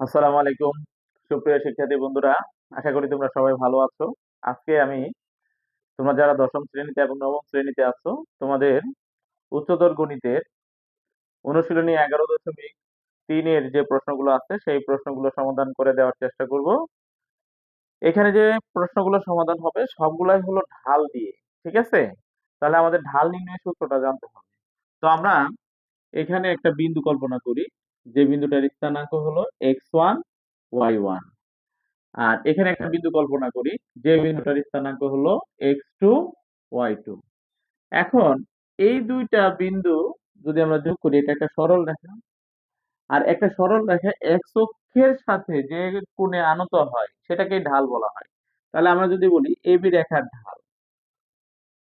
আসসালামু আলাইকুম। সুপ্রিয় শিক্ষার্থী বন্ধুরা, আশা করি তোমরা সবাই ভালো আছো। আজকে আমি, তোমরা যারা দশম শ্রেণীতে এবং নবম শ্রেণীতে আছো, তোমাদের উচ্চতর গণিতের অনুশীলনী এগারো দশমিক তিনের যে প্রশ্নগুলো আছে, সেই প্রশ্নগুলো সমাধান করে দেওয়ার চেষ্টা করব। এখানে যে প্রশ্নগুলো সমাধান হবে, সবগুলাই হলো ঢাল দিয়ে, ঠিক আছে? তাহলে আমাদের ঢাল নির্ণয় সূত্রটা জানতে হবে। তো আমরা এখানে একটা বিন্দু কল্পনা করি। যে বিন্দুটার স্থানাঙ্ক হলো এক্স ওয়ান ওয়াই ওয়ান আর এখানে একটা বিন্দু কল্পনা করি, যে বিন্দুটার স্থানাঙ্ক হলো এক্স টু ওয়াই টু এখন এই দুইটা বিন্দু যদি আমরা যোগ করি, এটা একটা সরল রেখা। আর একটা সরল রেখা এক্স অক্ষের সাথে যে কোণে আনত হয় সেটাকে ঢাল বলা হয়। তাহলে আমরা যদি বলি এবি রেখার ঢাল,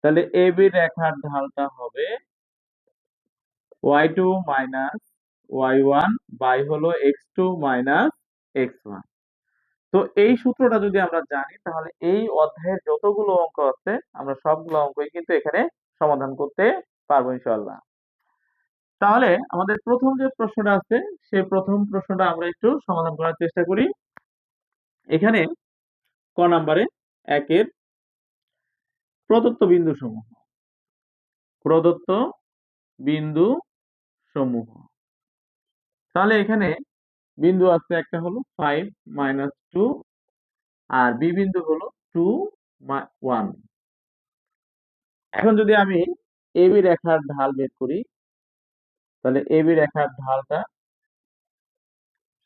তাহলে এবি রেখার ঢালটা হবে y two minus y one by হলো x two minus x one তো এই সূত্রটা যদি আমরা জানি, তাহলে এই অধ্যায়ের যতগুলো অঙ্ক আছে, আমরা সবগুলো অঙ্কই কিন্তু এখানে সমাধান করতে পারব ইনশাল্লাহ তাহলে আমাদের প্রথম যে প্রশ্নটা আছে সেই প্রথম প্রশ্নটা আমরা একটু সমাধান করার চেষ্টা করি। এখানে ক নাম্বারে একের প্রদত্ত বিন্দু সমূহ প্রদত্ত বিন্দু সমূহ তাহলে এখানে বিন্দু আছে একটা হলো ফাইভ মাইনাস টু আর বি বিন্দু হলো টু ওয়ান এখন যদি আমি এবি রেখার ঢাল বের করি, তাহলে এবি রেখার ঢালটা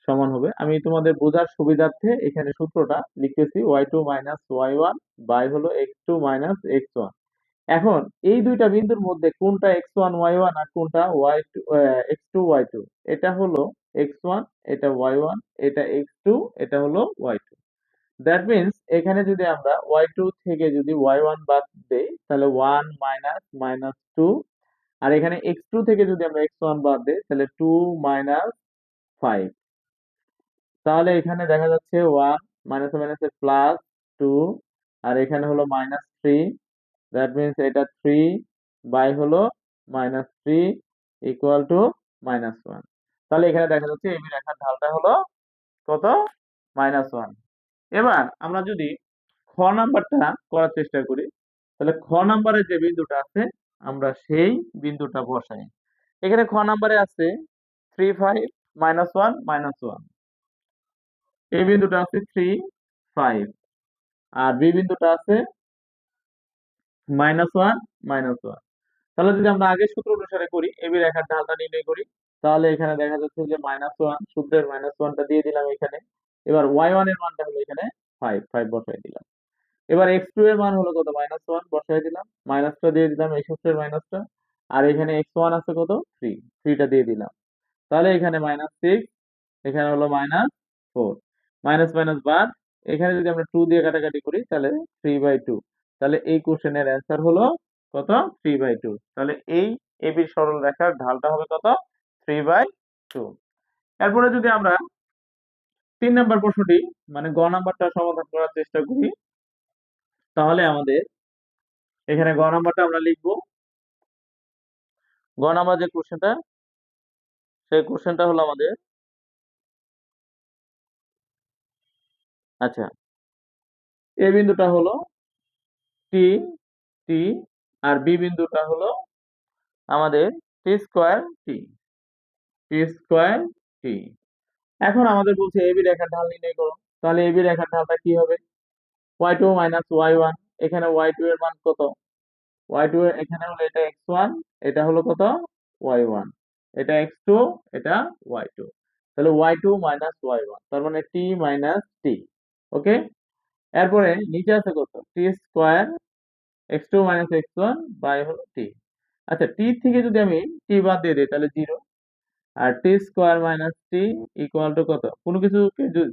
সমান হবে। আমি তোমাদের বোঝার সুবিধার্থে এখানে সূত্রটা লিখতেছি y two minus y one by হলো x two minus x one এখন এই দুইটা বিন্দুর মধ্যে কোনটা এক্স ওয়ান ওয়াই ওয়ান আর কোনটা y two x two y two এটা হলো এক্স ওয়ান এটা ওয়াই ওয়ান এটা এক্স টু এটা হলো ওয়াই টু দ্যাট মিনস এখানে যদি আমরা ওয়াই টু থেকে যদি ওয়াই ওয়ান বাদ দেই, তাহলে ওয়ান মাইনাস মাইনাস টু আর এখানে এক্স টু থেকে যদি আমরা এক্স ওয়ান বাদ দিই, তাহলে টু মাইনাস ফাইভ তাহলে এখানে দেখা যাচ্ছে ওয়ান মাইনাস মাইনাসে প্লাস টু আর এখানে হলো মাইনাস থ্রি দ্যাট মিনস এটা থ্রি বাই হলো minus three equal to minus one তাহলে এখানে দেখা যাচ্ছে এবি রেখার ঢালটা হলো কত? মাইনাস ওয়ান এবার আমরা যদি খ নাম্বারটা করার চেষ্টা করি, তাহলে খ নাম্বারে যে বিন্দুটা আছে, আমরা সেই বিন্দুটা বসাই। এখানে খ নাম্বারে আছে three five minus one minus one এই বিন্দুটা আছে থ্রি ফাইভ আর বি বিন্দুটা আছে মাইনাস ওয়ান মাইনাস ওয়ান। তাহলে যদি আমরা আগের সূত্র অনুসারে করি এবি রেখার ঢালটা নির্ণয় করি, তাহলে এখানে দেখা যাচ্ছে যে মাইনাস ওয়ান, সূত্রের মাইনাস ওয়ানটা দিয়ে দিলাম এখানে। এবার ওয়াই ওয়ানের মানটা হলো এখানে ফাইভ ফাইভ বসাই দিলাম। এবার এক্স টু এর মান হলো কত? মাইনাস ওয়ান বসাই দিলাম। মাইনাসটা দিয়ে দিলাম এই সূত্রের মাইনাসটা। আর এখানে এক্স ওয়ান আছে কত? থ্রি, থ্রিটা দিয়ে দিলাম। তাহলে এখানে মাইনাস সিক্স, এখানে হলো মাইনাস ফোর। মাইনাস মাইনাস বাদ। এখানে যদি আমরা টু দিয়ে কাটাকাটি করি, তাহলে থ্রি বাই টু। তাহলে এই কোশ্চেনের অ্যান্সার হলো কত? থ্রি বাই টু তাহলে এই এবি সরল রেখার ঢালটা হবে কত? থ্রি বাই টু এরপরে যদি আমরা তিন নাম্বার প্রশ্নটি মানে গ নাম্বারটা সমাধান করার চেষ্টা করি, তাহলে আমাদের এখানে গ নাম্বারটা আমরা লিখব। গ নাম্বার যে কোশ্চেনটা সেই কোশ্চেনটা হলো আমাদের আচ্ছা এ বিন্দুটা হলো টি টি আর বি বিন্দুটা হলো আমাদের টি স্কোয়ার টি টি স্কোয়ার টি এখন আমাদের বলছে এবি রেখার ঢাল নির্ণয় করো। তাহলে এবি রেখার ঢালটা কি হবে? Y two minus y one এখানে ওয়াই টু এর মান কত? ওয়াই টু এখানে হলো এটা এক্স ওয়ান এটা হলো কত? ওয়াই ওয়ান এটা এক্স টু এটা ওয়াই টু তাহলে y two minus y one তার মানে টি মাইনাস টি ওকে এরপরে নিচে আছে কত? T square x two minus x one by হলো টি আচ্ছা টি থেকে যদি আমি টি বাদ দিয়ে দিই, তাহলে zero R t square minus t equal to কত? কোনো কিছু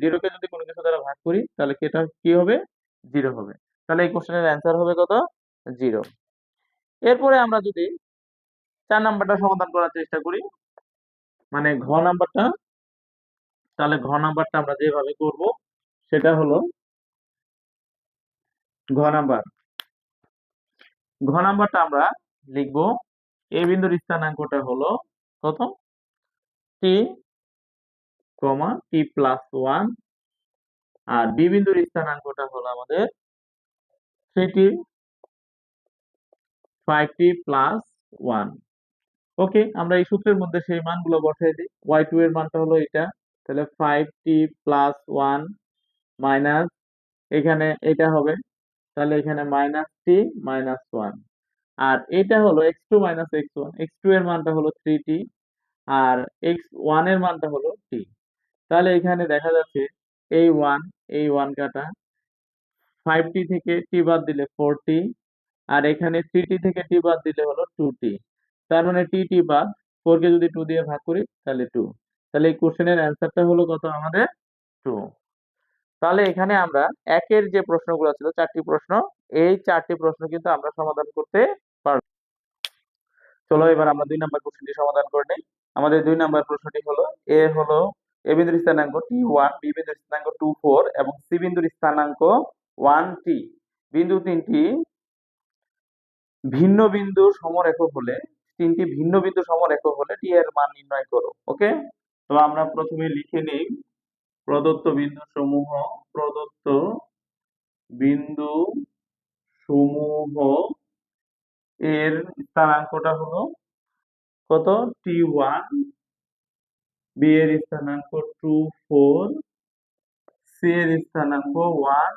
জিরোকে যদি কোনো কিছু দ্বারা ভাগ করি, তাহলে কেটা কি হবে? জিরো হবে। তাহলে এই কোশ্চেনের অ্যান্সার হবে কত? জিরো এরপরে আমরা যদি চার নাম্বারটা সমাধান করার চেষ্টা করি মানে ঘ নাম্বারটা, তাহলে ঘ নাম্বারটা আমরা যেভাবে করব, সেটা হলো ঘ নাম্বার। ঘ নাম্বারটা আমরা লিখব। এ বিন্দুর স্থানাঙ্কটা হলো কত? T comma t plus one আর বি বিন্দুর স্থানাঙ্কটা হলো আমাদের three t five t plus one okay আমরা এই সূত্রের মধ্যে সেই মানগুলো বসাই দিই। ওয়াই টু এর মানটা হলো এটা তাহলে five t plus one minus এখানে এটা হবে তাহলে এখানে মাইনাস টি মাইনাস ওয়ান আর এটা হলো x two minus x one x two এর মানটা হলো থ্রি টি আর এক্স ওয়ানের মানটা হলো টি তাহলে এখানে দেখা যাচ্ছে এই ওয়ান এই ওয়ান কাটা ফাইভ টি থেকে টি বাদ দিলে ফোর টি আর এখানে থ্রি টি থেকে টি বাদ দিলে হলো টু টি তার মানে টি টি বাদ ফোর কে যদি টু দিয়ে ভাগ করি তাহলে টু তাহলে এই কোশ্চেনের অ্যান্সারটা হলো কত? আমাদের টু তাহলে এখানে আমরা একের যে প্রশ্নগুলো ছিল, চারটি প্রশ্ন, এই চারটি প্রশ্ন কিন্তু আমরা সমাধান করতে পারব। চলো এবার আমরা দুই নম্বর প্রশ্নটি সমাধান করে নিই। আমাদের দুই নম্বর প্রশ্নটি হলো, এ হলো এ বিন্দুর স্থানাঙ্ক টি ওয়ান বি বিন্দুর স্থানাঙ্ক টু ফোর এবং সি বিন্দুর স্থানাঙ্ক ওয়ান টি বিন্দু তিনটি ভিন্ন বিন্দু সমরেখক হলে, তিনটি ভিন্ন বিন্দু সমরেখক হলে টি এর মান নির্ণয় করো ওকে তো আমরা প্রথমে লিখে নিই প্রদত্ত বিন্দু সমূহ প্রদত্ত বিন্দু সমূহ এর স্থানাঙ্কটা হলো কত? টি ওয়ান বি এর স্থানাঙ্ক টু ফোর সি এর স্থানাঙ্ক ওয়ান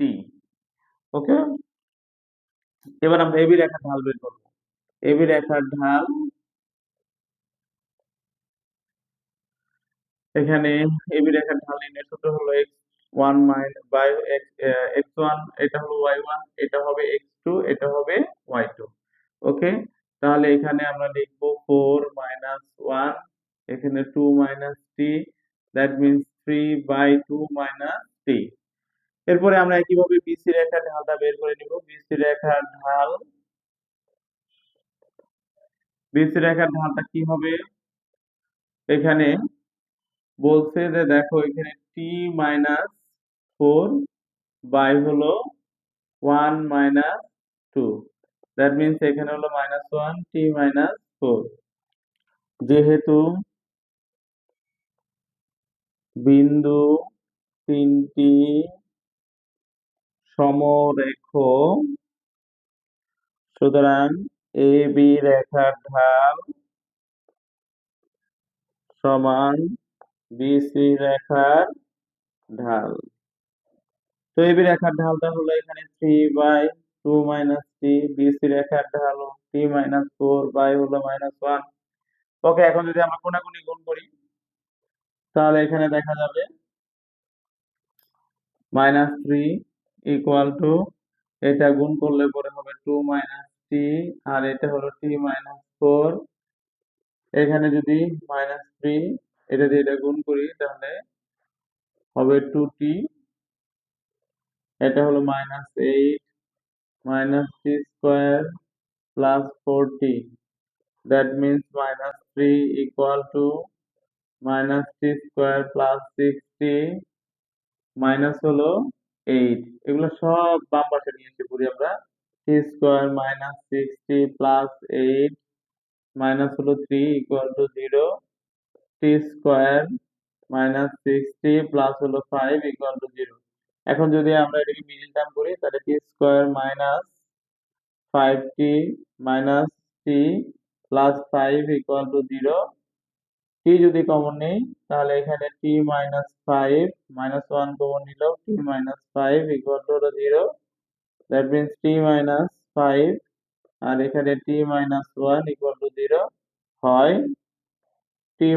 টি ওকে এবার আমরা এবি রেখার ঢাল বের করব। এবি রেখার ঢাল এখানে এবি রেখার ঢাল নির্ণয় সূত্র হলো x one minus by x one এটা হলো ওয়াই ওয়ান এটা হবে এক্স টু এটা হবে ওয়াই টু ওকে তাহলে এখানে আমরা লিখব ফোর মাইনাস ওয়ান এখানে two minus t that means three by two minus t এরপরে আমরা একইভাবে বিসি রেখার ঢালটা বের করে নিব? বিসি রেখার ঢাল বিসি রেখার ঢালটা কি হবে? এখানে বলছে যে, দেখো, এখানে টি মাইনাস ফোর বাই হলো one minus two that means এখানে হলো minus one t minus four যেহেতু বিন্দু তিনটি সমরেখ, সুতরাং এ বি রেখার ঢাল সমান বিসি রেখার ঢাল। তো এবি রেখার ঢালটা হলো এখানে three by two minus t BC রেখার ঢাল টি মাইনাস ফোর বাই হলো মাইনাস ওয়ান ওকে এখন যদি আমরা কোনাকুনি গুণ করি, তাহলে এখানে দেখা যাবে মাইনাস থ্রি ইকুয়াল টু এটা গুণ করলে পরে হবে টু মাইনাস টি আর এটা হলো টি মাইনাস ফোর এখানে যদি মাইনাস থ্রি এটা দিয়ে এটা গুণ করি, তাহলে হবে টু টি এটা হলো minus eight minus t square plus four t that means minus three equal to minus t square plus six t minus হলো এইট এগুলো সব বাম পাশে নিয়ে এসে আমরা t square minus six t plus eight minus হলো three equal to zero t square minus six t plus হলো ফাইভ ইকুয়াল টু জিরো। এখন যদি আমরা এটাকে মিডিল টার্ম করি, তাহলে t square minus five t minus t plus five equal to zero. T যদি common নেই, তাহলে এখানে t minus five minus one common নিল। T minus five equal to হলো zero. That means t minus five, আর এখানে t minus one equal to zero হয়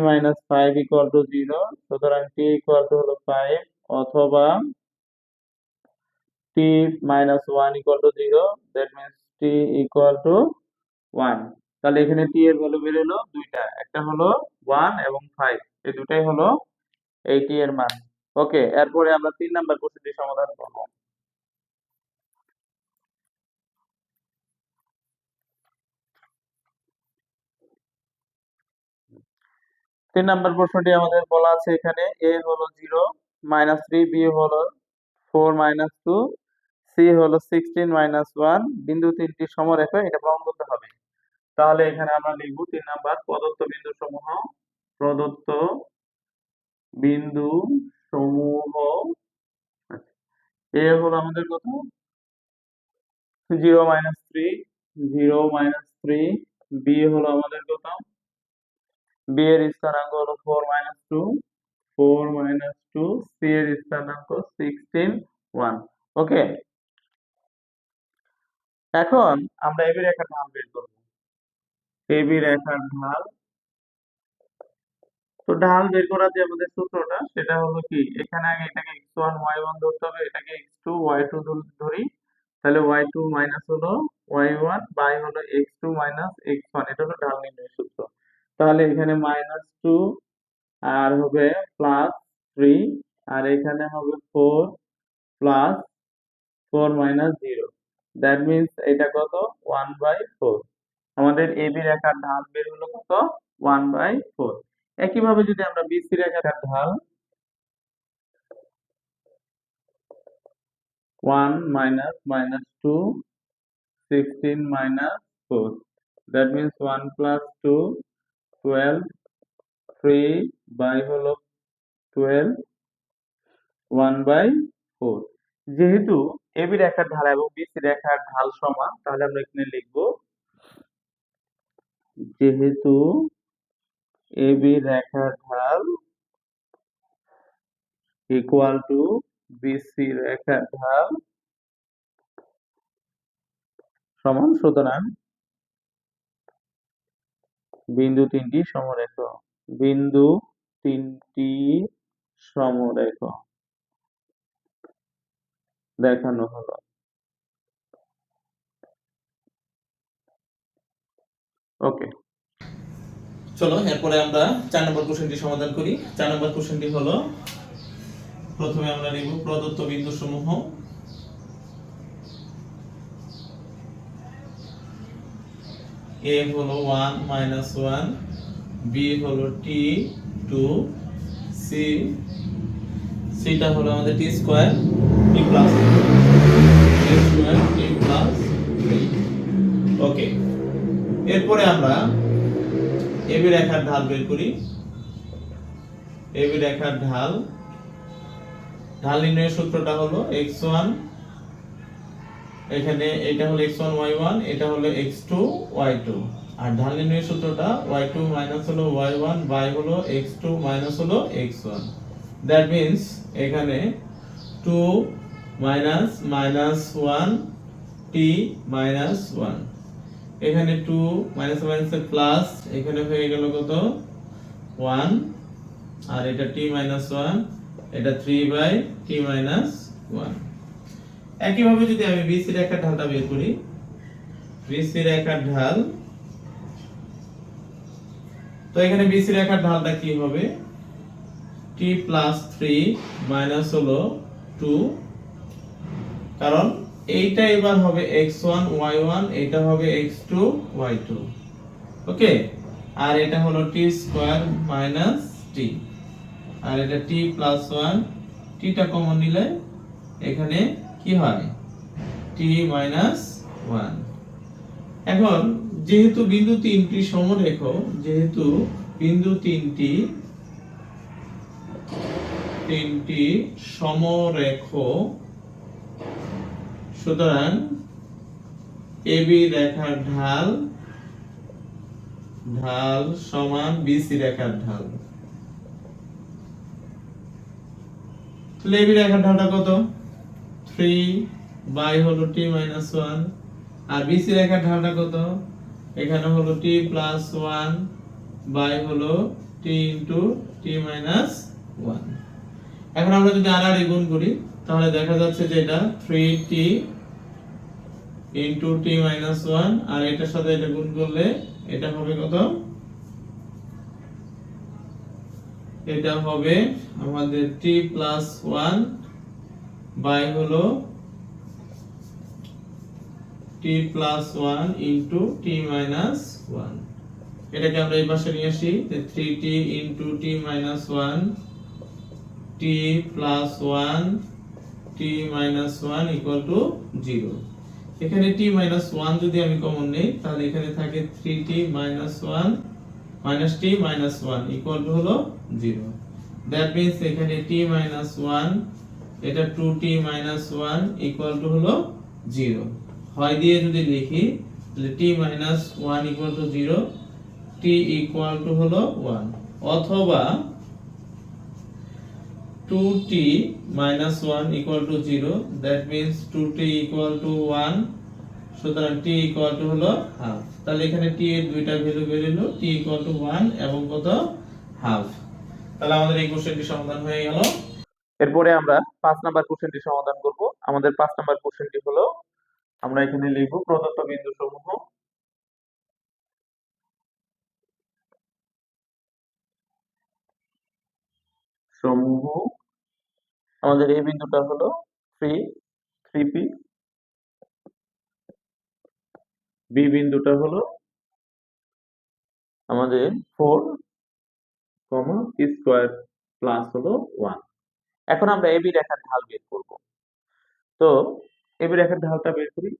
minus five equal to zero সুতরাং t equal to হলো five অথবা t minus one equal to zero that means t equal to one তাহলে এখানে টি এর value বেরোলো দুইটা, একটা হলো ওয়ান এবং ফাইভ এই দুটাই হলো এই টি এর মান। ওকে এরপরে আমরা তিন নাম্বার প্রশ্নটি সমাধান করব। তিন নাম্বার প্রশ্নটি আমাদের বলা আছে এখানে। এ হলো জিরো মাইনাস থ্রি বি হলো ফোর মাইনাস টু সি হলো সিক্সটিন মাইনাস ওয়ান বিন্দু তিনটি সমরেখা, এটা প্রমাণ করতে হবে। তাহলে এখানে আমরা লিখব তিন নাম্বার প্রদত্ত বিন্দু সমূহ, প্রদত্ত বিন্দু সমূহ। এ হলো আমাদের কত? Zero minus three zero minus three B হলো আমাদের কত? বি এর স্থানাঙ্ক হলো four minus two four minus two C এর স্থানাঙ্ক সিক্সটিন ওয়ান ওকে এখন আমরা এবি রেখার ঢাল বের করব। এবি রেখার ঢাল। তো ঢাল বের করার যে আমাদের সূত্রটা, সেটা হলো কি? এখানে আগে এটাকে এক্স ওয়ান ওয়াই ওয়ান ধরতে হবে, এটাকে এক্স টু ওয়াই টু ধরি তাহলে ওয়াই টু মাইনাস হলো ওয়াই ওয়ান বাই হলো x two minus x one এটা হলো ঢাল নির্ণয় সূত্র। তাহলে এখানে মাইনাস টু আর হবে প্লাস থ্রি আর এখানে হবে four plus four minus zero that means এটা কত? ওয়ান বাই ফোর আমাদের এ এবি রেখার ঢাল বের হলো কত? ওয়ান বাই ফোর একইভাবে যদি আমরা বিসি রেখার ঢাল one minus minus two sixteen minus four that means one plus two twelve three by হলো টুয়েলভ ওয়ান বাই ফোর যেহেতু এবি রেখার ঢাল এবং বিসি রেখার ঢাল সমান, তাহলে আমরা এখানে লিখব, যেহেতু এবি রেখার ঢাল ইকুয়াল টু বিসি রেখার ঢাল সমান, সুতরাং বিন্দু তিনটি সমরেখ। বিন্দু তিনটি সমরেখ। দেখানো হলো। ওকে। চলো, এরপরে আমরা চার নম্বর কোশ্চেনটি সমাধান করি। চার নম্বর কোশ্চেনটি হলো, প্রথমে আমরা নিব প্রদত্ত বিন্দু সমূহ এ হলো ওয়ান মাইনাস ওয়ান বি হলো টি টু সি সিটা হলো আমাদের t square t plus t square t plus okay এরপরে আমরা এবি রেখার ঢাল বের করি। এবি রেখার ঢাল ঢাল নির্ণয়ের সূত্রটা হলো এক্স ওয়ান এখানে এটা হলো এক্স ওয়ান ওয়াই ওয়ান এটা হলো এক্স টু ওয়াই টু আর ঢাল নির্ণয়ের সূত্রটা ওয়াই টু মাইনাস হলো ওয়াই ওয়ান বাই হলো এক্স টু মাইনাস হলো এক্স ওয়ান দ্যাট মিনস এখানে two minus minus one t minus one এখানে টু মাইনাস মাইনাস প্লাস এখানে হয়ে গেল কত? ওয়ান আর এটা টি মাইনাস ওয়ান এটা three by t minus one একইভাবে যদি আমি বিসি রেখার ঢালটা বের করি বিসি রেখার ঢাল, তো এখানে বিসি রেখার ঢালটা কি হবে? টি প্লাস থ্রি মাইনাস হলো টু কারণ এইটা এবার হবে x1 y1 এটা হবে x2 y2 ওকে আর এটা হলো টি স্কোয়ার মাইনাস টি আর এটা টি প্লাস 1 টিটা কমন নিলে এখানে কি হয়? T মাইনাস ওয়ান এখন যেহেতু বিন্দু তিনটি সমরেখ, যেহেতু বিন্দু তিনটি তিনটি সমরেখ, সুতরাং এবি রেখার ঢাল ঢাল সমান বিসি রেখার ঢাল। তাহলে এবি রেখার ঢালটা কত? থ্রি বাই হলো টি মাইনাস ওয়ান আর বিসি রেখার ঢালটা কত? এখানে হলো টি প্লাস ওয়ান বাই হলো t into t minus one এখন আমরা যদি আর গুণ করি, তাহলে দেখা যাচ্ছে যে এটা three t into t minus one আর এটার সাথে এটা গুণ করলে এটা হবে কত? এটা হবে আমাদের টি প্লাস ওয়ান বাই হলো t plus one into t minus one এটাকে আমরা এই পাশে নিয়ে আসি three t into t minus one t plus one t minus one equal to zero এখানে টি মাইনাস ওয়ান যদি আমি কমন নেই, তাহলে এখানে থাকে three t minus one minus t minus one equal to হলো জিরো দ্যাট মিন্স এখানে t minus one এটা two t minus one equal to হলো জিরো হয় দিয়ে যদি লিখি, তাহলে t minus one equal to zero t equal to হলো ওয়ান অথবা two t minus one equal to zero that means two t equal to one সুতরাং t equal to হলো হাফ তাহলে এখানে টি এর দুইটা ভ্যালু বেরোলো টি ইকুয়াল টু ওয়ান এবং কত? হাফ তাহলে আমাদের এই কোশ্চেনটি সমাধান হয়ে গেল। এরপরে আমরা পাঁচ নাম্বার কোশ্চেনটি সমাধান করব। আমাদের পাঁচ নাম্বার কোশ্চেনটি হলো, আমরা এখানে লিখব প্রদত্ত বিন্দু সমূহ। সমূহ আমাদের এই বিন্দুটা হলো থ্রি থ্রি পি বি বিন্দুটা হলো আমাদের ফোর কমা স্কোয়ার প্লাস হলো ওয়ান এখন আমরা এবি রেখার ঢাল বের করব। তো এবি রেখার ঢালটা বের করি।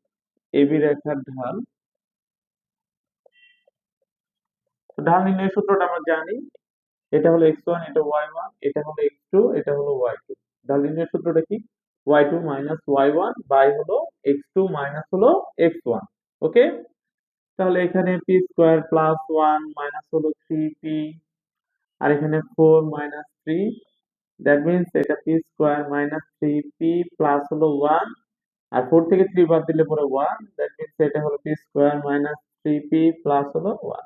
এবি রেখার ঢাল। ঢাল নির্ণয়ের সূত্রটা আমরা জানি। এটা হলো এক্স ওয়ান এটা ওয়াই ওয়ান এটা হলো এক্স টু এটা হলো ওয়াই টু ঢাল নির্ণয়ের সূত্রটা কি? Y two minus y one by হলো এক্স টু মাইনাস হলো এক্স ওয়ান ওকে? তাহলে এখানে p square plus one minus হলো থ্রি পি আর এখানে four minus three that means এটা p square minus three p plus হলো ওয়ান আর ফোর থেকে থ্রি বাদ দিলে পরে ওয়ান দ্যাট মিনস এটা হলো p square minus three p plus হলো ওয়ান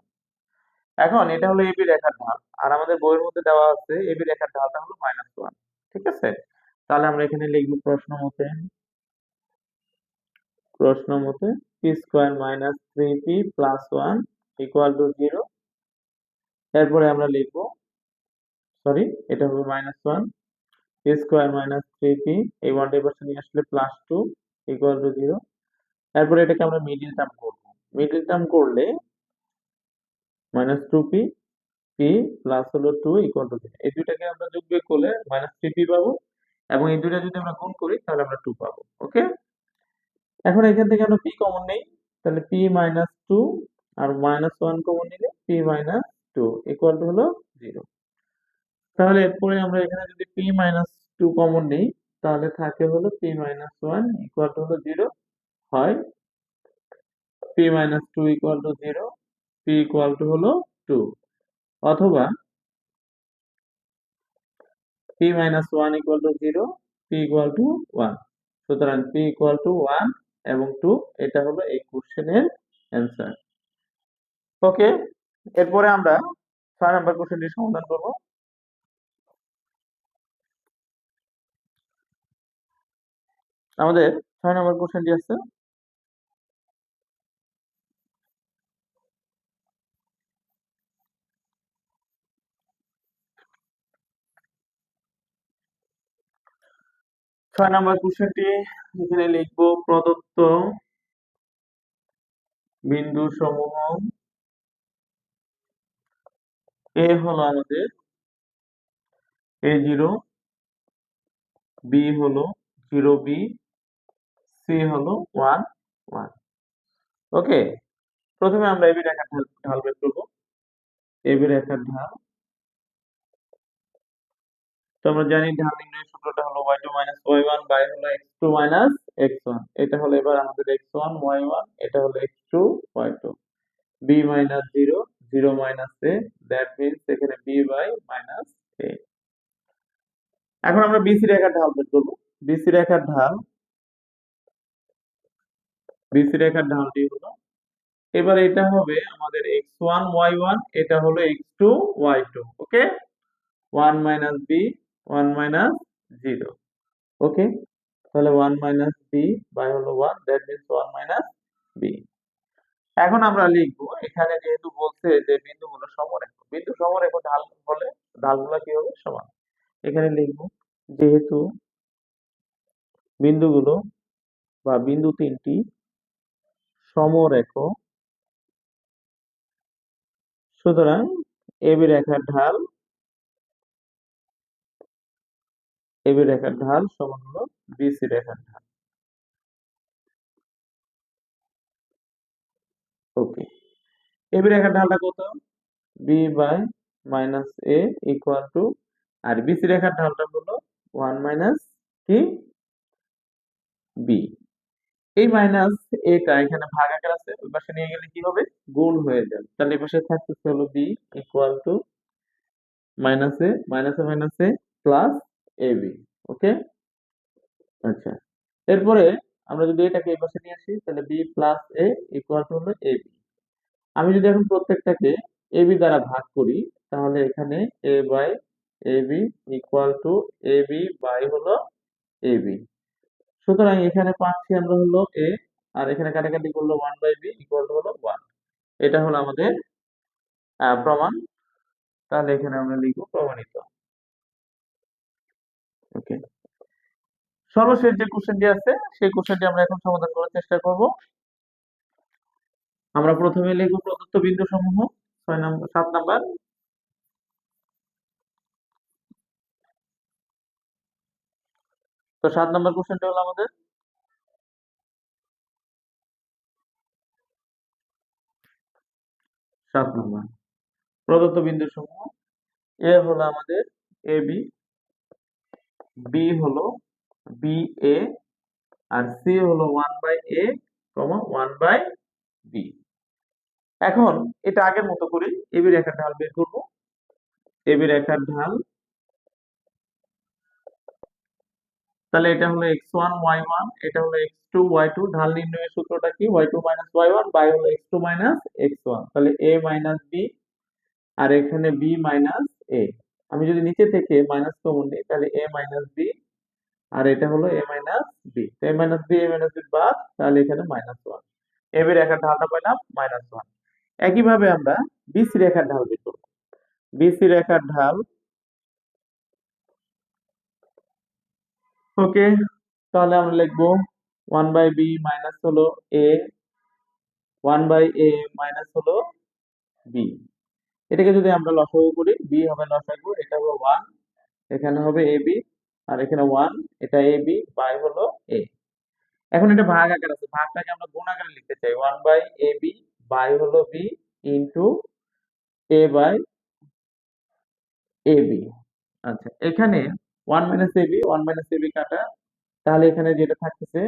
এখন এটা হলো এবি রেখার ঢাল, আর আমাদের বইয়ের মধ্যে দেওয়া আছে এবি রেখার ঢালটা হলো মাইনাস ওয়ান ঠিক আছে? তাহলে আমরা এখানে লিখব প্রশ্ন মতে প্রশ্ন মতে p square minus three p plus one equal to zero এরপরে আমরা লিখব সরি, এটা হবে minus one p square minus three p এই ওয়ানটা পাশে নিয়ে আসলে plus two equal to zero এরপরে এটাকে আমরা মিডিল টার্ম করব। মিডিল টার্ম করলে minus two p p plus হলো টু ইকুয়াল টু জিরো এই দুইটাকে আমরা যোগ বিয়োগ করলে মাইনাস থ্রি পি পাবো এবং এই দুইটা যদি আমরা গুণ করি তাহলে আমরা টু পাবো ওকে এখন এখান থেকে আমরা পি কমন নেই, তাহলে পি মাইনাস টু আর মাইনাস ওয়ান কমন নিলে p minus two equal to হলো জিরো তাহলে এরপরে আমরা এখানে যদি পি মাইনাস টু কমন নেই, তাহলে থাকে হলো p minus one equal to হলো জিরো হয় p minus two equal to zero p equal to হলো টু অথবা p minus one equal to zero p equal to one সুতরাং পি ইকুয়াল টু ওয়ান এবং টু এটা হলো এই কোশ্চেনের অ্যান্সার ওকে এরপরে আমরা ছয় নম্বর কোশ্চেনটি সমাধান করব। আমাদের ছয় নম্বর কোশ্চেনটি আছে। ছয় নম্বর কোশ্চেনটি এখানে লিখব, প্রদত্ত বিন্দু সমূহ এ হলো আমাদের এ জিরো বি হলো জিরো বি সি হলো ওয়ান ওয়ান। ওকে, প্রথমে আমরা এবি রেখার ঢাল ঢাল বের করব। এবি রেখার ঢাল। তো জানি ঢাল সূত্রটা হলো y2 মাইনাস y1 বাই হলো x2 মাইনাস x1 এটা হলো এবার আমাদের x1 y1 এটা হলো x2 y2 b minus 0 0 minus a that means এখানে b বাই মাইনাস a এখন আমরা BC রেখার ঢাল বের করব। BC রেখার ঢাল BC রেখার ঢালটি হলো। এবার এটা হবে আমাদের x1 y1 এটা হলো x2 y2 okay 1 minus b 1 minus 0 okay তাহলে 1 মাইনাস b বাই হলো 1 দ্যাট মিন্স 1 মাইনাস b. এখন আমরা লিখব, এখানে যেহেতু বলছে যে বিন্দুগুলো সমরেখ, বিন্দু সমরেখ ঢাল হলে ঢালগুলো কি হবে? সমান। এখানে লিখব, যেহেতু বিন্দুগুলো বা বিন্দু তিনটি সমরেখ সুতরাং এবি রেখার ঢাল এবি রেখার ঢাল সমান হলো বিসি রেখার ঢাল। ওকে। এবি রেখার ঢালটা কত? B by minus A equal to, R BC রেখার ঢালটা হলো ওয়ান মাইনাস কি? বি। এই মাইনাস এটা এখানে ভাগ আকার আছে, ওই পাশে নিয়ে গেলে কি হবে? গুণ হয়ে যাবে। তাহলে এই পাশে থাকতেছে হলো বি ইকুয়াল টু মাইনাসে মাইনাসে মাইনাসে প্লাস এ বি ওকে আচ্ছা এরপরে আমরা যদি এটাকে এই পাশে নিয়ে আসি, তাহলে B plus A equal to হলো এ বি আমি যদি এখন প্রত্যেকটাকে এ বি দ্বারা ভাগ করি, তাহলে এখানে A by A B equal to A B by হলো এ বি সুতরাং এখানে পাচ্ছি আমরা হলো এ আর এখানে কাটাকাটি করল one by B equal to হলো ওয়ান এটা হলো আমাদের প্রমাণ। তাহলে এখানে আমরা লিখব প্রমাণিত। ওকে সর্বশেষ যে কোশ্চেনটি আছে, সেই কোশ্চেনটি আমরা এখন সমাধান করার চেষ্টা করব। আমরা প্রথমে লিখব প্রদত্ত বিন্দু সমূহ ছয় নম্বর সাত নাম্বার। তো সাত নম্বর কোশ্চেনটা হলো আমাদের? সাত নম্বর। প্রদত্ত বিন্দু সমূহ এ হলো আমাদের এ, বি। বি হলো বি, এ। আর সি হলো one by A, comma one by B. এখন এটা আগের মতো করে এবি রেখার ঢাল বের করব। এবি রেখার ঢাল তাহলে এটা হলো এক্স ওয়ান ওয়াই ওয়ান এটা হলো এক্স টু ওয়াই টু ঢাল নির্ণয়ের সূত্রটা কি? Y two minus Y one by হলো X two minus X one তাহলে এ মাইনাস বি আর এখানে বি মাইনাস এ আমি যদি নিচে থেকে মাইনাস কমন নিই তাহলে এ মাইনাস বি আর এটা হলো A minus B A minus B A minus B বাদ, তাহলে এখানে মাইনাস ওয়ান এ বি রেখার ঢালটা পেলাম মাইনাস ওয়ান একইভাবে আমরা বিসি রেখার ঢাল বের করব। বিসি রেখার ঢাল ওকে, তাহলে আমরা লিখব ওয়ান বাই বি মাইনাস হলো A one by A minus হলো বি এটাকে যদি আমরা লসাগু করি বি হবে লসাগু, এটা হবে ওয়ান এখানে হবে এ বি আর এখানে ওয়ান এটা এ বি বাই হলো এ এখন এটা ভাগ আকার আছে, ভাগটাকে আমরা গুণ আকারে লিখতে চাই। One by A B by হলো B into A by A B আচ্ছা এখানে one minus A B one minus A B কাটা। তাহলে এখানে যেটা থাকতেছে,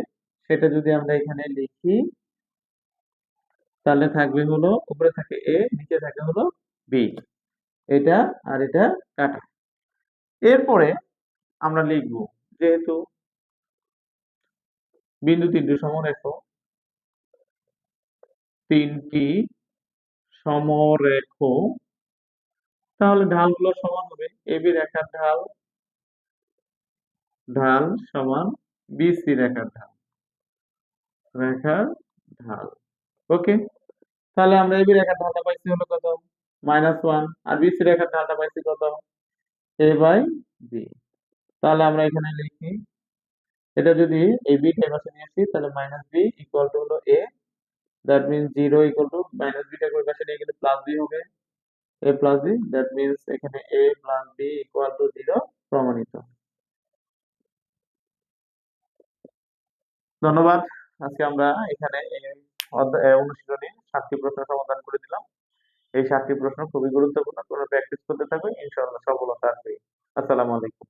সেটা যদি আমরা এখানে লিখি, তাহলে থাকবে হলো, উপরে থাকে এ নিচে থাকে হলো বি এটা আর এটা কাটা। এরপরে আমরা লিখব, যেহেতু বিন্দু তিনটি সমরেখ তিনটি সমরেখ তাহলে ঢালগুলো সমান হবে। এবি রেখার ঢাল ঢাল সমান বিসি রেখার ঢাল। রেখার ঢাল। ওকে তাহলে আমরা এবি রেখার ঢালটা পাইছি হলো কত? মাইনাস ওয়ান আর বিসি রেখার ঢালটা পাইছি কত? এ বাই বি তাহলে আমরা এখানে লিখি, এটা যদি এ বি টা পাশে নিয়ে আসি, তাহলে মাইনাস বি ইকুয়াল টু হলো A that means zero equal to minus বিটাকে ওই পাশে নিয়ে গেলে প্লাস বি হবে। A plus B that means এখানে A plus B equal to zero প্রমাণিত। ধন্যবাদ। আজকে আমরা এখানে অনুশীলনী সাতটি প্রশ্ন সমাধান করে দিলাম। এই সাতটি প্রশ্ন খুবই গুরুত্বপূর্ণ। তোমরা প্র্যাকটিস করতে থাকবে ইনশাআল্লাহ সফলতা আসবে। আসসালামু আলাইকুম।